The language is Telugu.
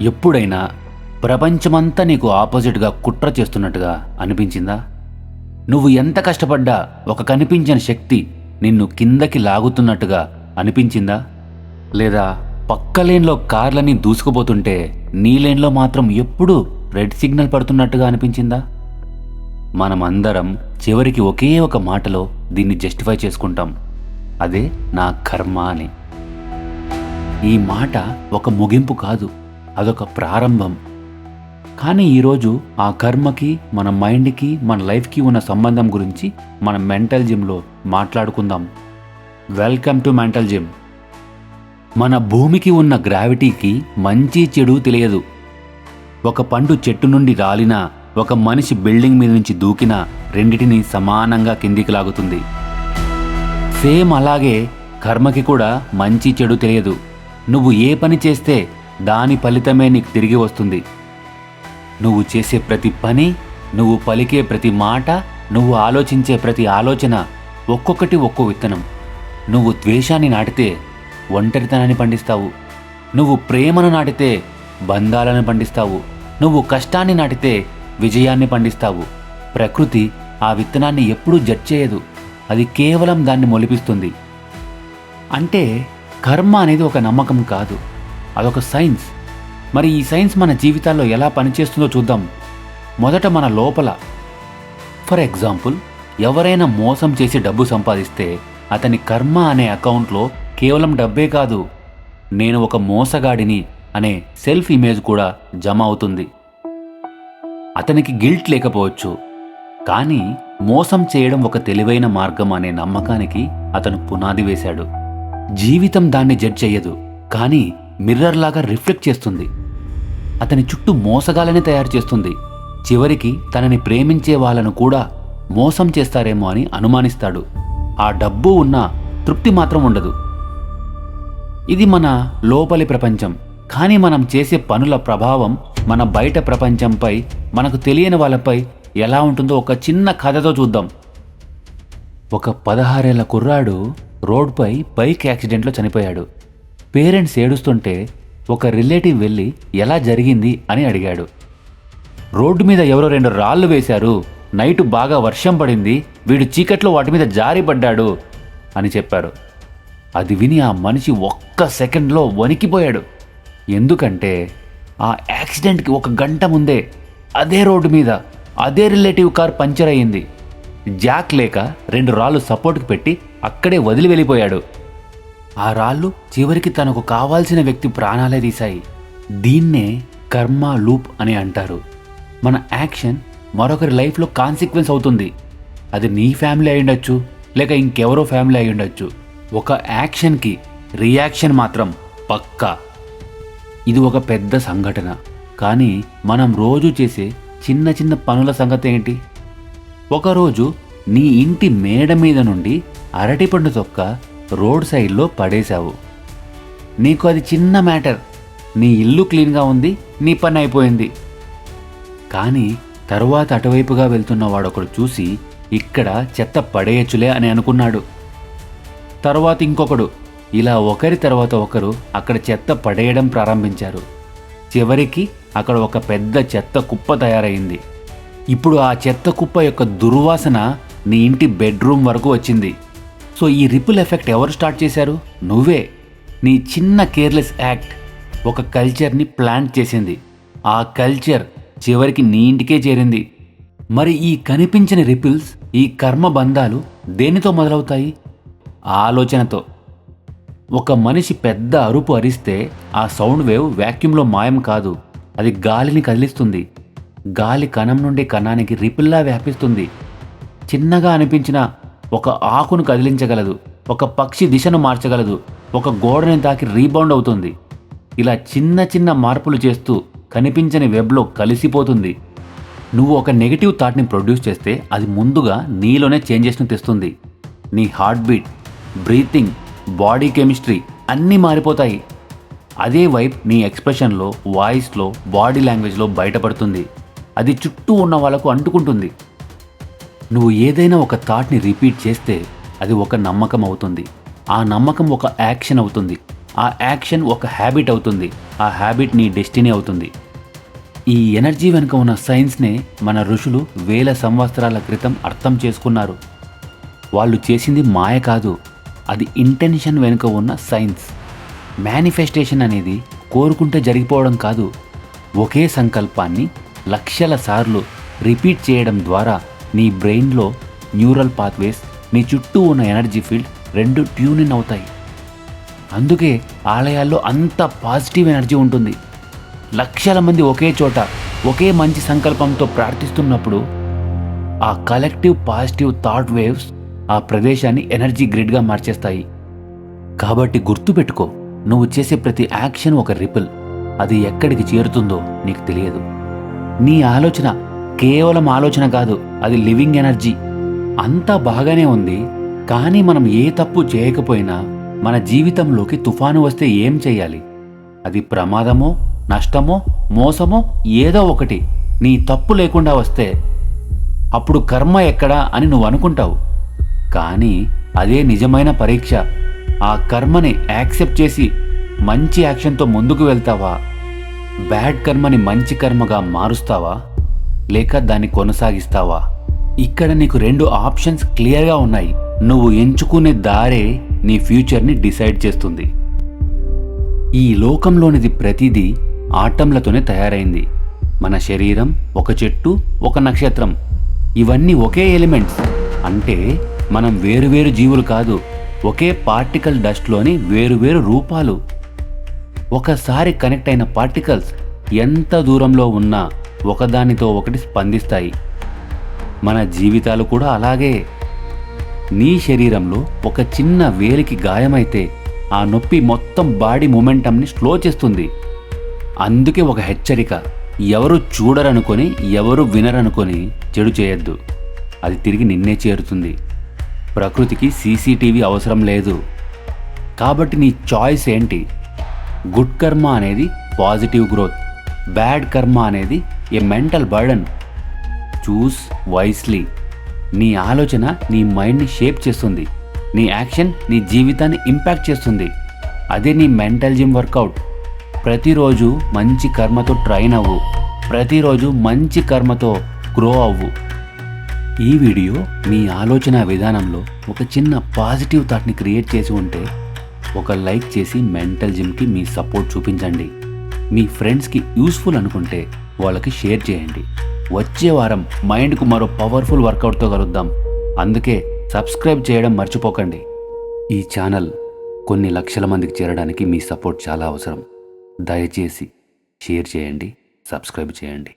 ఎప్పుడైనా ప్రపంచమంతా నీకు ఆపోజిట్గా కుట్ర చేస్తున్నట్టుగా అనిపించిందా? నువ్వు ఎంత కష్టపడ్డా ఒక కనిపించిన శక్తి నిన్ను కిందకి లాగుతున్నట్టుగా అనిపించిందా? లేదా పక్క లేన్లో కార్లని దూసుకుపోతుంటే నీ లేన్లో మాత్రం ఎప్పుడూ రెడ్ సిగ్నల్ పడుతున్నట్టుగా అనిపించిందా? మనమందరం చివరికి ఒకే ఒక మాటలో దీన్ని జస్టిఫై చేసుకుంటాం. అదే నా కర్మ అని. ఈ మాట ఒక ముగింపు కాదు. అదొక ప్రారంభం. కానీ ఈరోజు ఆ కర్మకి మన మైండ్కి మన లైఫ్కి ఉన్న సంబంధం గురించి మన మెంటల్ జిమ్లో మాట్లాడుకుందాం. Welcome to mental gym. మన భూమికి ఉన్న గ్రావిటీకి మంచి చెడు తెలియదు. ఒక పండు చెట్టు నుండి రాలినా ఒక మనిషి బిల్డింగ్ మీద నుంచి దూకినా రెండిటిని సమానంగా కిందికి లాగుతుంది. సేమ్ అలాగే కర్మకి కూడా మంచి చెడు తెలియదు. నువ్వు ఏ పని చేస్తే దాని ఫలితమే నీకు తిరిగి వస్తుంది. నువ్వు చేసే ప్రతి పని నువ్వు పలికే ప్రతి మాట నువ్వు ఆలోచించే ప్రతి ఆలోచన ఒక్కొక్కటి ఒక్కో విత్తనం. నువ్వు ద్వేషాన్ని నాటితే ఒంటరితనాన్ని పండిస్తావు. నువ్వు ప్రేమను నాటితే బంధాలను పండిస్తావు. నువ్వు కష్టాన్ని నాటితే విజయాన్ని పండిస్తావు. ప్రకృతి ఆ విత్తనాన్ని ఎప్పుడూ జడ్జ్ చేయదు. అది కేవలం దాన్ని మొలిపిస్తుంది. అంటే కర్మ అనేది ఒక నమ్మకం కాదు. అదొక సైన్స్. మరి ఈ సైన్స్ మన జీవితాల్లో ఎలా పనిచేస్తుందో చూద్దాం. మొదట మన లోపల. ఫర్ ఎగ్జాంపుల్ ఎవరైనా మోసం చేసి డబ్బు సంపాదిస్తే అతని కర్మ అనే అకౌంట్లో కేవలం డబ్బే కాదు. నేను ఒక మోసగాడిని అనే సెల్ఫ్ ఇమేజ్ కూడా జమ అవుతుంది. అతనికి గిల్ట్ లేకపోవచ్చు. కానీ మోసం చేయడం ఒక తెలివైన మార్గం అనే నమ్మకానికి అతను పునాది వేశాడు. జీవితం దాన్ని జడ్జ్ చెయ్యదు. కానీ మిర్రర్ లాగా రిఫ్లెక్ట్ చేస్తుంది. అతని చుట్టూ మోసగాలని తయారు చేస్తుంది. చివరికి తనని ప్రేమించే వాళ్ళను కూడా మోసం చేస్తారేమో అని అనుమానిస్తాడు. ఆ డబ్బు ఉన్న తృప్తి మాత్రం ఉండదు. ఇది మన లోపలి ప్రపంచం. కానీ మనం చేసే పనుల ప్రభావం మన బయట ప్రపంచంపై మనకు తెలియని వాళ్ళపై ఎలా ఉంటుందో ఒక చిన్న కథతో చూద్దాం. ఒక పదహారేళ్ళ కుర్రాడు రోడ్పై బైక్ యాక్సిడెంట్లో చనిపోయాడు. పేరెంట్స్ ఏడుస్తుంటే ఒక రిలేటివ్ వెళ్ళి ఎలా జరిగింది? అని అడిగాడు. రోడ్డు మీద ఎవరో రెండు రాళ్ళు వేశారు. నైటు బాగా వర్షం పడింది. వీడు చీకట్లో వాటి మీద జారిపడ్డాడు. అని చెప్పారు. అది విని ఆ మనిషి ఒక్క సెకండ్లో వణికిపోయాడు. ఎందుకంటే ఆ యాక్సిడెంట్కి ఒక గంట ముందే అదే రోడ్డు మీద అదే రిలేటివ్ కార్ పంచర్ అయ్యింది జాక్ లేక రెండు రాళ్ళు సపోర్ట్కి పెట్టి అక్కడే వదిలి వెళ్ళిపోయాడు. ఆ రాళ్ళు చివరికి తనకు కావాల్సిన వ్యక్తి ప్రాణాలే తీశాయి. దీన్నే కర్మ లూప్ అని అంటారు. మన యాక్షన్ మరొకరి లైఫ్లో కాన్సిక్వెన్స్ అవుతుంది. అది నీ ఫ్యామిలీ అయి ఉండొచ్చు లేక ఇంకెవరో ఫ్యామిలీ అయి ఉండొచ్చు. ఒక యాక్షన్కి రియాక్షన్ మాత్రం పక్కా. ఇది ఒక పెద్ద సంఘటన. కానీ మనం రోజు చేసే చిన్న చిన్న పనుల సంగతి ఏంటి? ఒకరోజు నీ ఇంటి మేడ మీద నుండి అరటిపండు తొక్క రోడ్ సైడ్లో పడేశావు. నీకు అది చిన్న మ్యాటర్. నీ ఇల్లు క్లీన్గా ఉంది నీ పని అయిపోయింది. కానీ తరువాత అటువైపుగా వెళ్తున్న వాడొకడు చూసి ఇక్కడ చెత్త పడేయచ్చులే అని అనుకున్నాడు. తరువాత ఇంకొకడు ఇలా ఒకరి తర్వాత ఒకరు అక్కడ చెత్త పడేయడం ప్రారంభించారు. చివరికి అక్కడ ఒక పెద్ద చెత్త కుప్ప తయారైంది. ఇప్పుడు ఆ చెత్త కుప్ప యొక్క దుర్వాసన నీ ఇంటి బెడ్రూమ్ వరకు వచ్చింది. సో ఈ రిపుల్ ఎఫెక్ట్ ఎవరు స్టార్ట్ చేశారు? నువ్వే. నీ చిన్న కేర్లెస్ యాక్ట్ ఒక కల్చర్ని ప్లాంట్ చేసింది. ఆ కల్చర్ చివరికి నీ ఇంటికే చేరింది. మరి ఈ కనిపించని రిపిల్స్ ఈ కర్మ బంధాలు దేనితో మొదలవుతాయి? ఆలోచనతో. ఒక మనిషి పెద్ద అరుపు అరిస్తే ఆ సౌండ్ వేవ్ వ్యాక్యూమ్లో మాయం కాదు. అది గాలిని కదిలిస్తుంది. గాలి కణం నుండి కణానికి రిపిల్లా వ్యాపిస్తుంది. చిన్నగా అనిపించిన ఒక ఆకును కదిలించగలదు ఒక పక్షి దిశను మార్చగలదు ఒక గోడని తాకి రీబౌండ్ అవుతుంది. ఇలా చిన్న చిన్న మార్పులు చేస్తూ కనిపించని వెబ్లో కలిసిపోతుంది. నువ్వు ఒక నెగిటివ్ థాట్ని ప్రొడ్యూస్ చేస్తే అది ముందుగా నీలోనే చేంజెస్ను తెస్తుంది. నీ heart beat breathing body chemistry అన్నీ మారిపోతాయి. అదే వైపు నీ ఎక్స్ప్రెషన్లో వాయిస్లో బాడీ లాంగ్వేజ్లో బయటపడుతుంది. అది చుట్టూ ఉన్న వాళ్ళకు అంటుకుంటుంది. నువ్వు ఏదైనా ఒక థాట్ని రిపీట్ చేస్తే అది ఒక నమ్మకం అవుతుంది. ఆ నమ్మకం ఒక యాక్షన్ అవుతుంది. ఆ యాక్షన్ ఒక హ్యాబిట్ అవుతుంది. ఆ హ్యాబిట్ నీ డెస్టినీ అవుతుంది. ఈ ఎనర్జీ వెనుక ఉన్న సైన్స్నే మన ఋషులు వేల సంవత్సరాల క్రితం అర్థం చేసుకున్నారు. వాళ్ళు చేసింది మాయ కాదు అది ఇంటెన్షన్ వెనుక ఉన్న సైన్స్ మేనిఫెస్టేషన్ అనేది కోరుకుంటే జరిగిపోవడం కాదు ఒకే సంకల్పాన్ని లక్షల సార్లు రిపీట్ చేయడం ద్వారా నీ బ్రెయిన్లో న్యూరల్ పాత్వేస్ నీ చుట్టూ ఉన్న ఎనర్జీ ఫీల్డ్ రెండు ట్యూన్ ఇన్ అవుతాయి. అందుకే ఆలయాల్లో అంత పాజిటివ్ ఎనర్జీ ఉంటుంది. లక్షల మంది ఒకే చోట ఒకే మంచి సంకల్పంతో ప్రార్థిస్తున్నప్పుడు ఆ కలెక్టివ్ పాజిటివ్ థాట్ వేవ్స్ ఆ ప్రదేశాన్ని ఎనర్జీ గ్రిడ్గా మార్చేస్తాయి. కాబట్టి గుర్తుపెట్టుకో నువ్వు చేసే ప్రతి యాక్షన్ ఒక రిపుల్. అది ఎక్కడికి చేరుతుందో నీకు తెలియదు. నీ ఆలోచన కేవలం ఆలోచన కాదు అది లివింగ్ ఎనర్జీ. అంతా బాగానే ఉంది కానీ మనం ఏ తప్పు చేయకపోయినా మన జీవితంలోకి తుఫాను వస్తే ఏం చేయాలి? అది ప్రమాదమో నష్టమో మోసమో ఏదో ఒకటి. నీ తప్పు లేకుండా వస్తే అప్పుడు కర్మ ఎక్కడా అని నువ్వు అనుకుంటావు. కానీ అదే నిజమైన పరీక్ష. ఆ కర్మని యాక్సెప్ట్ చేసి మంచి యాక్షన్తో ముందుకు వెళ్తావా? బ్యాడ్ కర్మని మంచి కర్మగా మారుస్తావా? లేక దాన్ని కొనసాగిస్తావా? ఇక్కడ నీకు రెండు ఆప్షన్స్ క్లియర్గా ఉన్నాయి. నువ్వు ఎంచుకునే దారే నీ ఫ్యూచర్ని డిసైడ్ చేస్తుంది. ఈ లోకంలోనిది ప్రతిదీ ఆటంలతోనే తయారైంది. మన శరీరం ఒక చెట్టు ఒక నక్షత్రం. ఇవన్నీ ఒకే ఎలిమెంట్స్. అంటే మనం వేరువేరు జీవులు కాదు ఒకే పార్టికల్ డస్ట్లోని వేరువేరు రూపాలు. ఒకసారి కనెక్ట్ అయిన పార్టికల్స్ ఎంత దూరంలో ఉన్నా ఒకదానితో ఒకటి స్పందిస్తాయి. మన జీవితాలు కూడా అలాగే. నీ శరీరంలో ఒక చిన్న వేలికి గాయమైతే ఆ నొప్పి మొత్తం బాడీ మూమెంటంని స్లో చేస్తుంది. అందుకే ఒక హెచ్చరిక ఎవరు చూడరనుకొని ఎవరు వినరనుకొని చెడు చేయొద్దు. అది తిరిగి నిన్నే చేరుతుంది. ప్రకృతికి సీసీటీవీ అవసరం లేదు. కాబట్టి నీ చాయిస్ ఏంటి? గుడ్ కర్మ అనేది పాజిటివ్ గ్రోత్ బ్యాడ్ కర్మ అనేది a mental burden? Choose wisely. నీ ఆలోచన నీ మైండ్ని షేప్ చేస్తుంది. నీ యాక్షన్ నీ జీవితాన్ని ఇంపాక్ట్ చేస్తుంది. అదే నీ మెంటల్ జిమ్ వర్కౌట్. ప్రతిరోజు మంచి కర్మతో ట్రైన్ అవ్వు. ప్రతిరోజు మంచి కర్మతో గ్రో అవ్వు. ఈ వీడియో మీ ఆలోచన విధానంలో ఒక చిన్న పాజిటివ్ థాట్ని క్రియేట్ చేసి ఉంటే ఒక లైక్ చేసి మెంటల్ జిమ్కి మీ సపోర్ట్ చూపించండి. మీ ఫ్రెండ్స్కి యూస్ఫుల్ అనుకుంటే వాళ్ళకి షేర్ చేయండి. వచ్చే వారం మైండ్కు మరో పవర్ఫుల్ వర్కౌట్తో కలుద్దాం. అందుకే సబ్స్క్రైబ్ చేయడం మర్చిపోకండి. ఈ ఛానల్ కొన్ని లక్షల మందికి చేరడానికి మీ సపోర్ట్ చాలా అవసరం. దయచేసి షేర్ చేయండి సబ్స్క్రైబ్ చేయండి.